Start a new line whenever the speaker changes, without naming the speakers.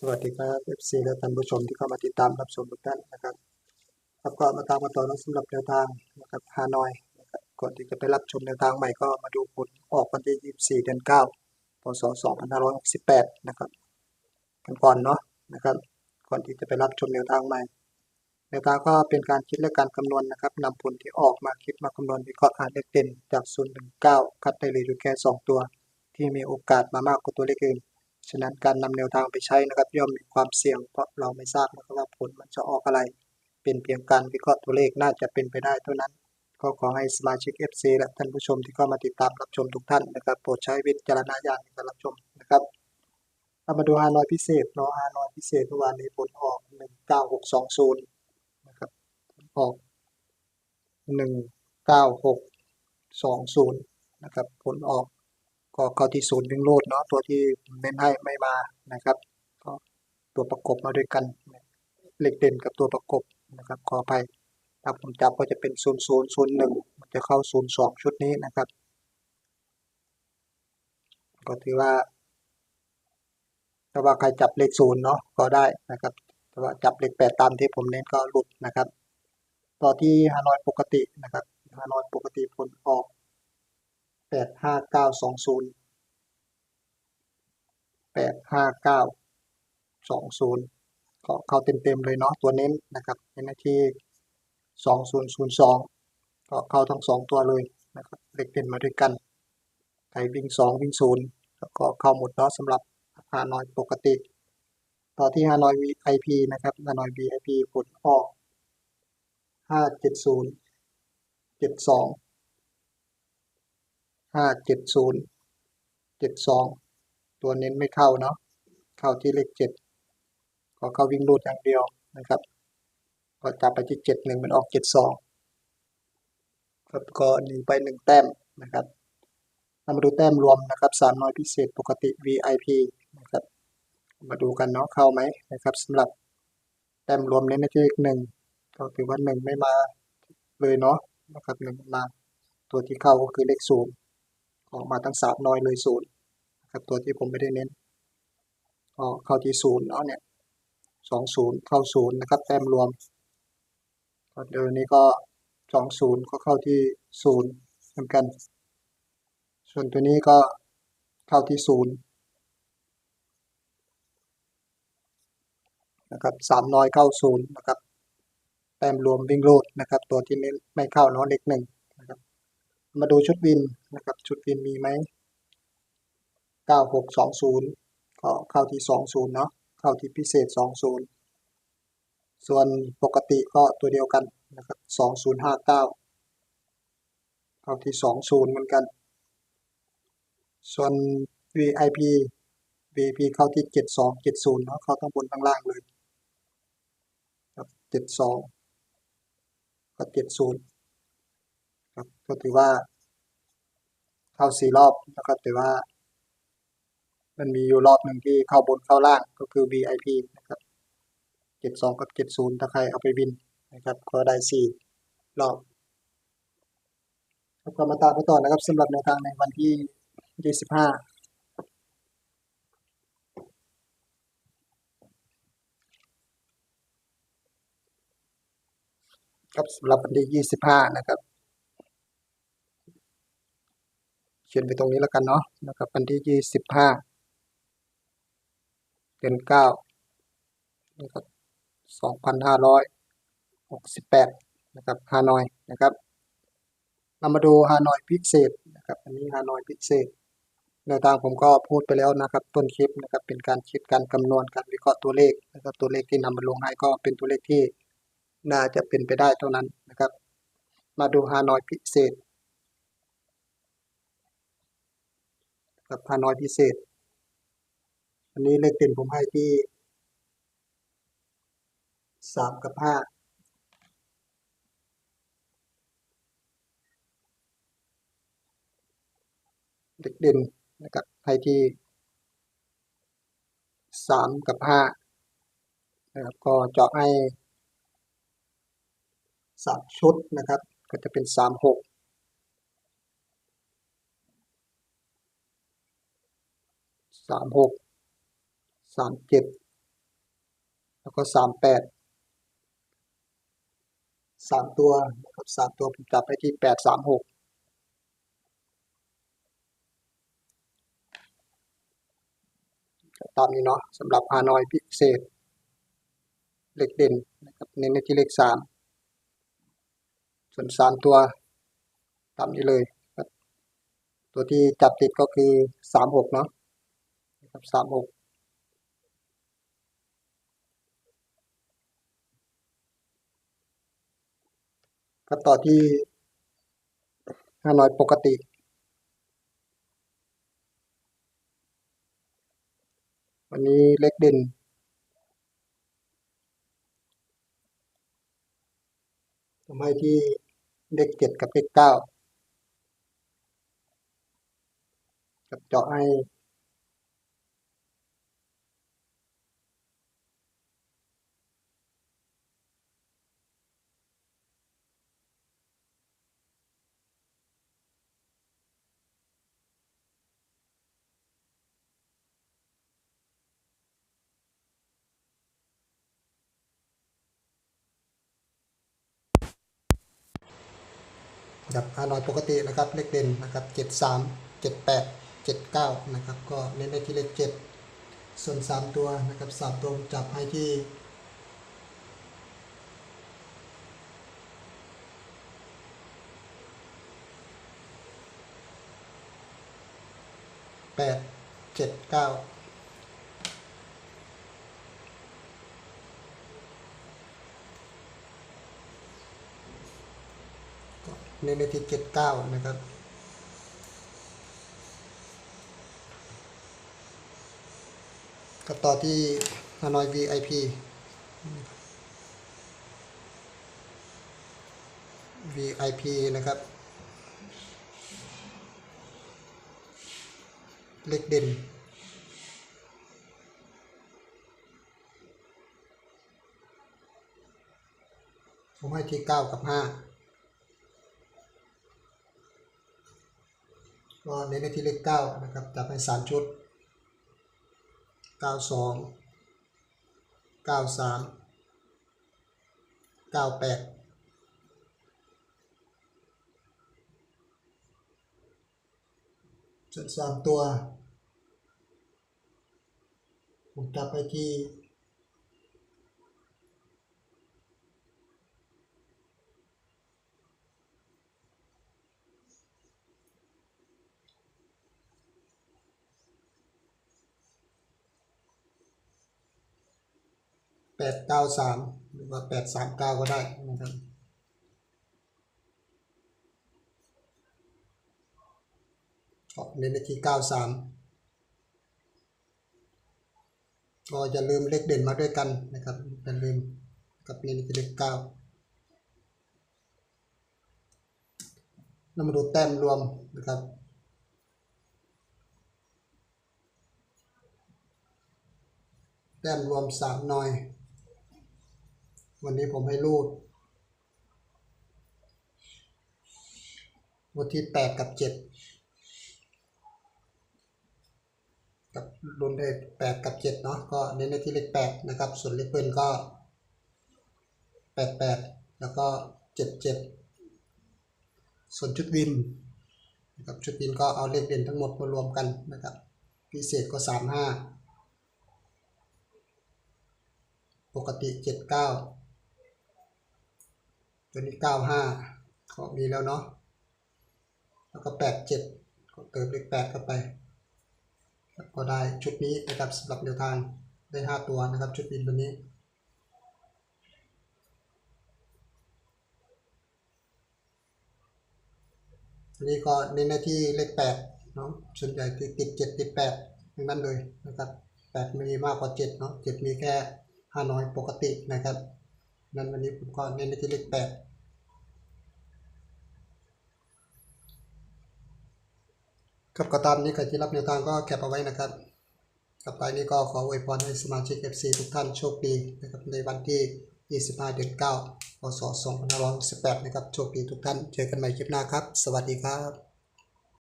สวัสดีครับ FC และท่านผู้ชมที่เข้ามาติดตามรับชมทุกท่านนะครับครับก็มาตามมาต่อนะสำหรับแนวทางนะครับฮานอยนะครับก่อนที่จะไปรับชมแนวทางใหม่ก็มาดูผลออกวันที่24 เดือน9พศ2568นะครับกันก่อนเนาะนะครับ ก่อนที่จะไปรับชมแนวทางใหม่แนวทางก็เป็นการคิดและการคำนวณนะครับนำผลที่ออกมาคิดมาคำนวณวิเคราะห์หาเลขเด่นจาก0ถึง9คัดได้เลยอยู่แค่2ตัว ที่มีโอกาสมามากกว่าตัวเลขอื่น ฉะนั้นการนำแนวทางไปใช้นะครับย่อมมีความเสี่ยงเพราะเราไม่ทราบนะครับว่าผลมันจะออกอะไร เป็นเพียงการวิเคราะห์ตัวเลขน่าจะเป็นไปได้เท่านั้น ก็ขอให้สมาชิก FC และท่านผู้ชมที่เข้ามาติดตามรับชมทุกท่านนะครับโปรดใช้วิจารณญาณในการรับชมนะครับเรามาดูฮานอยพิเศษเนาะฮานอยพิเศษเมื่อวานนี้ผลออก19620นะครับออก19620นะครับผลออก ก็เข้าที่ศูนย์วิ่งโลดเนาะตัวที่เน้นให้ไม่มานะครับ ก็ตัวประกบมาด้วยกันเลขเด่นกับตัวประกบนะครับขออภัยถ้าผมจับก็จะเป็น0 0 0 1มันจะเข้า0 2ชุดนี้นะครับ ก็ถือว่าถ้าว่าใครจับเลขศูนย์เนาะก็ได้นะครับ แต่ว่าจับเลขแปดตามที่ผมเน้นก็หลุดนะครับ ต่อที่ฮานอยปกตินะครับฮานอยปกติผลออก แปดห้าเก้าสองศูนย์แปดห้าเก้าสองศูนย์ก็เข้าเต็มๆเลยเนาะตัวเน้นนะครับในหน้าที่สองศูนย์ศูนย์สองก็เข้าทั้งสองตัวเลยนะครับเลขเด่นมาด้วยกันใครวิ่งสองวิ่งศูนย์แล้วก็เข้าหมดเนาะสำหรับฮานอยปกติ ต่อที่ฮานอย VIP นะครับฮานอย VIP ผลออกห้าเจ็ดศูนย์เจ็ดสอง ห้าเจ็ดศูนย์เจ็ดสองตัวเน้นไม่เข้าเนาะเข้าที่เลขเจ็ดก็เข้าวิ่งรูดอย่างเดียวนะครับก็จับไปที่เจ็ดหนึ่งมันออกเจ็ดสองครับก็หนีไปหนึ่งแต้มนะครับเรามาดูแต้มรวมนะครับสามน้อยพิเศษปกติ VIP นะครับ มาดูกันเนาะเข้าไหมนะครับสำหรับแต้มรวมเน้นที่เลขหนึ่งก็ถือว่าหนึ่งไม่มาเลยเนาะนะครับหนึ่งมา ตัวที่เข้าก็คือเลขศูนย์ ออกมาทั้งสามน้อยเลยศูนย์นะครับตัวที่ผมไม่ได้เน้นก็เข้าที่ศูนย์เนาะเนี่ยสองศูนย์เข้าศูนย์นะครับ แต้มรวมก็เดี๋ยวนี้ก็สองศูนย์ก็เข้าที่ศูนย์เหมือนกัน ส่วนตัวนี้ก็เข้าที่ศูนย์นะครับสามน้อยเข้าศูนย์นะครับแต้มรวมวิ่งโลดนะครับ ตัวที่เน้นไม่เข้าเนาะเลขหนึ่ง มาดูชุดวินนะครับ ชุดวินมีไหมเก้าหกสองศูนย์ก็เข้าที่สองศูนย์เนาะ เข้าที่พิเศษสองศูนย์ส่วนปกติก็ตัวเดียวกันนะครับสองศูนย์ห้าเก้าเข้าที่สองศูนย์เหมือนกัน ส่วน VIP VIP เข้าที่เจ็ดสองเจ็ดศูนย์เนาะ เข้าทั้งบนทั้งล่างเลย ครับเจ็ดสองก็เจ็ดศูนย์ ก็ถือว่า เข้าสี่รอบนะครับแต่ว่า มันมีอยู่รอบหนึ่งที่เข้าบนเข้าล่างก็คือ VIP นะครับเจ็ดสองกับเจ็ดศูนย์ถ้าใครเอาไปวินนะครับ ก็ได้สี่รอบแล้วก็มาตามกันต่อนะครับสำหรับแนทางในวันที่ยี่สิบห้าครับสำหรับวันที่ยี่สิบห้านะครับ เขียนไปตรงนี้แล้วกันเนาะนะครับวันที่ยี่สิบห้าเดือนเก้านะครับสองพันห้าร้อยหกสิบแปดนะครับฮานอยนะครับเรามาดูฮานอยพิเศษนะครับอันนี้ฮานอยพิเศษแนวทางผมก็พูดไปแล้วนะครับ ต้นคลิปนะครับเป็นการคิดการคำนวณการวิเคราะห์ตัวเลขนะครับตัวเลขที่นำมาลงให้ก็เป็นตัวเลขที่น่าจะเป็นไปได้เท่านั้นนะครับ มาดูฮานอยพิเศษ กับฮาน้อยพิเศษ อันนี้เลขเด่นผมให้ที่สามกับห้าเลขเด่นนะครับให้ที่สามกับห้านะครับก็เจาะให้สามชุดนะครับ ก็จะเป็นสามหก สามหกสามเจ็ดแล้วก็สามแปดสามตัวนะครับสามตัวผมจับไปที่แปดสามหกตามนี้เนาะสำหรับฮานอยพิเศษเลขเด่นนะครับเน้นในที่เลขสามส่วนสามตัวตามนี้เลย ตัวที่จับติดก็คือสามหกเนาะ นะครับสามหกก็ต่อที่ห้านอยปกติวันนี้เลขเด่น ทำให้ที่เลขเจ็ดกับเลขเก้ากับเจาะให้ กับฮานอยปกตินะครับเลขเด่นนะครับเจ็ดสามเจ็ดแปดเจ็ดเก้านะครับก็เน้นได้ที่เลขเจ็ดส่วนสามตัวนะครับสามตัวจับให้ที่แปดเจ็ดเก้า ก็เน้นได้ที่เจ็ดเก้านะครับก็ต่อที่ฮานอย VIP VIP นะครับ เลขเด่นผมให้ที่เก้ากับห้า ก็เน้นในที่เลขเก้านะครับจับให้สามชุดเก้าสองเก้าสามเก้าแปดส่วนสามตัว ผมจับไปที่ แปดเก้าสามหรือว่าแปดสามเก้าก็ได้นะครับก็เน้นไปที่93ก็อย่าลืมเลขเด่นมาด้วยกันนะครับอย่าลืมกับเน้นไปที่เลข9เรามาดูแต้มรวมนะครับแต้มรวม3หน่อย วันนี้ผมให้รูดวันที่8กับ7กับรุ่นได้แปดกับเจ็ดเนาะก็เน้นในที่เลขแปดนะครับ ส่วนเลขเบิ้ลก็แปดแปดแล้วก็เจ็ดเจ็ดส่วนชุดวินนะครับชุดวินก็เอาเลขเด่นทั้งหมดมารวมกันนะครับ พิเศษก็สามห้าปกติเจ็ดเก้า ตัวนี้เก้าห้าก็มีแล้วเนาะแล้วก็แปดเจ็ดก็เติมเลขแปดเข้าไปก็ได้ชุดนี้นะครับสำหรับแนวทางได้5ตัวนะครับ ชุดบินวันนี้อันนี้ก็เน้นในที่เลข8เนาะส่วนใหญ่ติดติด7ติด8ทั้งนั้นเลยนะครับ8มีมากกว่า7เนาะ7มีแค่5น้อยปกตินะครับ นั้นวันนี้ผมก็เน้นในที่เลข8ครับก็ตามนี้ใครที่รับแนวทางก็แคปเอาไว้นะครับกับไปนี้ก็ขออวยพรให้สมาชิก FC ทุกท่านโชคดีนะครับในวันที่ 25 เดือน9พศ2518นะครับ โชคดีทุกท่าน เจอกันใหม่คลิปหน้าครับ สวัสดีครับ